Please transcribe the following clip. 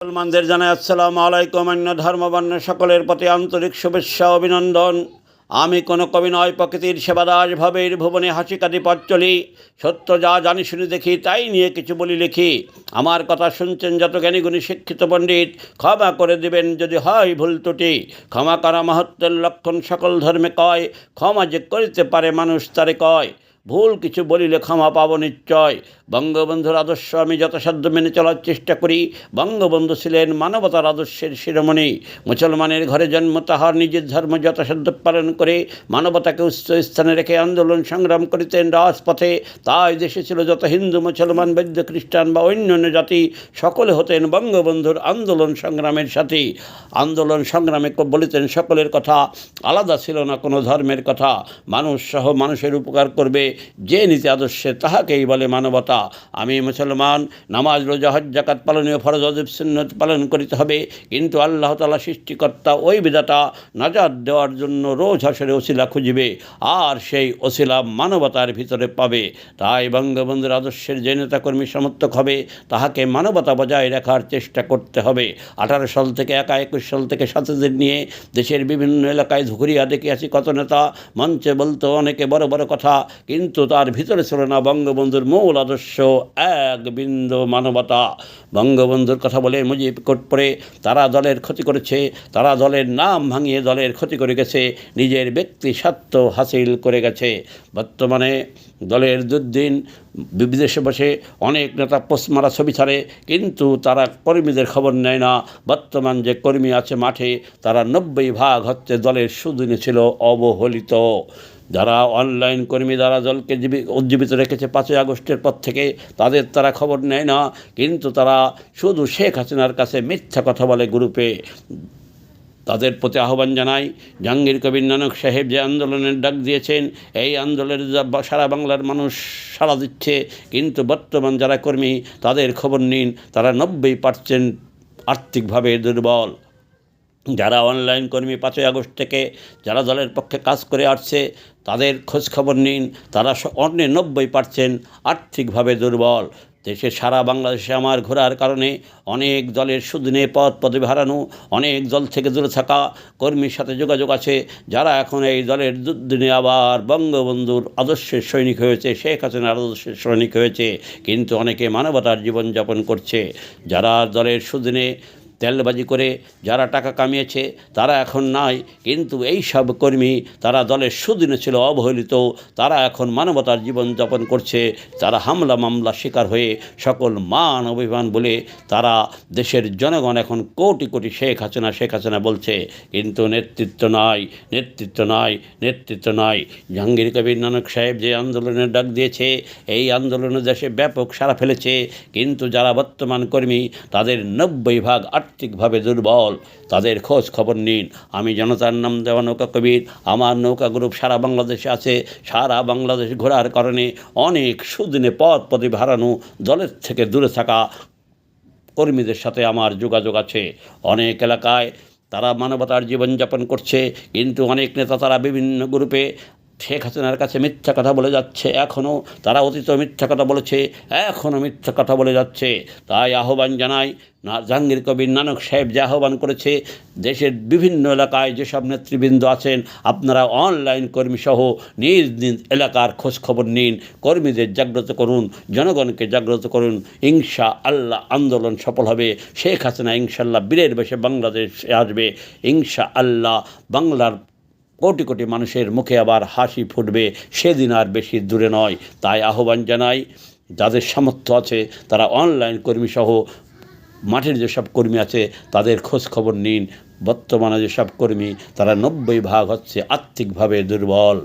মুসলমানদের জানাই আসসালাম আলাইকুম, অন্য ধর্মবর্ণ সকলের প্রতি আন্তরিক শুভেচ্ছা, অভিনন্দন। আমি কোনো কবি নয়, প্রকৃতির সেবাদাস ভাবের ভুবনে হাসি কাটি পথ চলি। সত্য যা জানি শুনি দেখি, তাই নিয়ে কিছু বলি লিখি। আমার কথা শুনছেন যত জ্ঞানীগুণী শিক্ষিত পণ্ডিত, ক্ষমা করে দিবেন যদি হয় ভুল ত্রুটি। ক্ষমা করা মহত্বের লক্ষণ সকল ধর্মে কয়, ক্ষমা যে করিতে পারে মানুষ তারে কয়। ভুল কিছু বলিলে ক্ষমা পাব নিশ্চয়। বঙ্গবন্ধুর আদর্শ আমি যথাসাধ্য মেনে চলার চেষ্টা করি। বঙ্গবন্ধু ছিলেন মানবতার আদর্শের শিরোমণি। মুসলমানের ঘরে জন্ম, তাহার নিজের ধর্ম যথাসাধ্য পালন করে মানবতাকে উচ্চ স্থানে রেখে আন্দোলন সংগ্রাম করিতেন রাজপথে। তাই দেশে ছিল যত হিন্দু, মুসলমান বৈদ্য খ্রিস্টান বা অন্যান্য জাতি, সকলে হতেন বঙ্গবন্ধুর আন্দোলন সংগ্রামের সাথে। আন্দোলন সংগ্রামে বলিতেন সকলের কথা, আলাদা ছিল না কোনো ধর্মের কথা। মানুষ সহ মানুষের উপকার করবে। যে নীতি আদর্শে তাহাকেই বলে মানবতা। আমি মুসলমান, নামাজ, রোজা হজ জাকাত পালনীয় ফরজ অজীব সুন্নত পালন করিতে হবে। কিন্তু আল্লাহ তালা সৃষ্টিকর্তা ওই বিধাতা নাজাদ দেওয়ার জন্য রোজ হাসরে ওসিলা খুঁজিবে আর সেই ওসিলা মানবতার ভিতরে পাবে। তাই বঙ্গবন্ধুর আদর্শের যে নেতাকর্মী সমর্থক হবে, তাহাকে মানবতা বজায় রাখার চেষ্টা করতে হবে। আঠারো সাল থেকে একা, একুশ সাল থেকে সাথীদের নিয়ে দেশের বিভিন্ন এলাকায় ঘুরিয়া দেখিয়াছি কত নেতা। মঞ্চে বলতো অনেকে বড় বড় কথা কিন্তু তার ভিতরে ছিল না বঙ্গবন্ধুর মূল আদর্শ, এক বিন্দু মানবতা। বঙ্গবন্ধুর কথা বলে মুজিব কোট পড়ে তারা দলের ক্ষতি করেছে, তারা দলের নাম ভাঙিয়ে দলের ক্ষতি করে গেছে, নিজের ব্যক্তি স্বার্থ হাসিল করে গেছে। বর্তমানে দলের দুর্দিন বিদেশে বসে অনেক নেতা পোস্ট মারা ছবি ছাড়ে, কিন্তু তারা কর্মীদের খবর নেয় না। বর্তমান যে কর্মী আছে মাঠে, তারা নব্বই ভাগ হচ্ছে দলের সুদিনে ছিল অবহেলিত। যারা অনলাইন কর্মী দলকে জীবি উজ্জীবিত রেখেছে পাঁচই আগস্টের পর থেকে, তাদের তারা খবর নেয় না। কিন্তু তারা শুধু শেখ হাসিনার কাছে মিথ্যা কথা বলে গ্রুপে। তাদের প্রতি আহ্বান জানাই, জাহাঙ্গীর কবির নানক সাহেব যে আন্দোলনের ডাক দিয়েছেন, এই আন্দোলনের যা সারা বাংলার মানুষ সাড়া দিচ্ছে। কিন্তু বর্তমান যারা কর্মী, তাদের খবর নিন, তারা নব্বই পার্সেন্ট আর্থিকভাবে দুর্বল। যারা অনলাইন কর্মী পাঁচই আগস্ট থেকে যারা দলের পক্ষে কাজ করে আসছে, তাদের খোঁজখবর নিন। তারা অন্য নব্বই পার্সেন্ট আর্থিকভাবে দুর্বল। দেশে সারা বাংলাদেশে আমার ঘোরার কারণে অনেক দলের সুদিনে পদ পদবি হারানো, অনেক দল থেকে দূরে থাকা কর্মীর সাথে যোগাযোগ আছে, যারা এখন এই দলের দুদিনে আবার বঙ্গবন্ধুর আদর্শের সৈনিক হয়েছে, শেখ হাসিনার আদর্শের সৈনিক হয়েছে, কিন্তু অনেকে মানবতার জীবনযাপন করছে। যারা দলের সুদিনে তেলবাজি করে যারা টাকা কামিয়েছে, তারা এখন নাই। কিন্তু এই সব কর্মী, তারা দলের সুদিনে ছিল অবহেলিত। তারা এখন মানবতার জীবনযাপন করছে। তারা হামলা মামলা শিকার হয়ে সকল মান অভিমান বলে তারা দেশের জনগণ এখন কোটি কোটি শেখ হাসিনা শেখ হাসিনা বলছে। কিন্তু নেতৃত্ব নাই নেতৃত্ব নাই নেতৃত্ব নাই। জাহাঙ্গীর কবির নানক সাহেব যে আন্দোলনের ডাক দিয়েছে, এই আন্দোলনে দেশে ব্যাপক সাড়া ফেলেছে। কিন্তু যারা বর্তমান কর্মী, তাদের নব্বই ভাগ আর্থিকভাবে দুর্বল, তাদের খোঁজ খবর নিন। আমি জনতার নাম দেওয়া নৌকা কবির, আমার নৌকা গ্রুপ সারা বাংলাদেশে আছে, সারা বাংলাদেশ ঘোরার কারণে অনেক সুদিনে পথ পদে হারানো দলের থেকে দূরে থাকা কর্মীদের সাথে আমার যোগাযোগ আছে। অনেক এলাকায় তারা মানবতার জীবনযাপন করছে, কিন্তু অনেক নেতা তারা বিভিন্ন গ্রুপে শেখ হাসিনার কাছে মিথ্যা কথা বলে যাচ্ছে এখনও তারা অতীত মিথ্যা কথা বলেছে এখনও মিথ্যা কথা বলে যাচ্ছে। তাই আহ্বান জানাই না, জাহাঙ্গীর কবির নানক সাহেব যে আহ্বান করেছে, দেশের বিভিন্ন এলাকায় যেসব নেতৃবৃন্দ আছেন, আপনারা অনলাইন কর্মীসহ নিজ নিজ এলাকার খোঁজ খবর নিন, কর্মীদের জাগ্রত করুন, জনগণকে জাগ্রত করুন ইনশা আল্লাহ আন্দোলন সফল হবে। শেখ হাসিনা ইনশাল্লাহ বীরের বেশে বাংলাদেশে আসবে ইনশা আল্লাহ বাংলার কোটি কোটি মানুষের মুখে আবার হাসি ফুটবে, সেদিন আর বেশি দূরে নয়। তাই আহ্বান জানাই, যাদের সামর্থ্য আছে, তারা অনলাইন কর্মীসহ মাঠের যেসব কর্মী আছে, তাদের খোঁজ খবর নিন। বর্তমানে যেসব কর্মী, তারা নব্বই ভাগ হচ্ছে আর্থিকভাবে দুর্বল।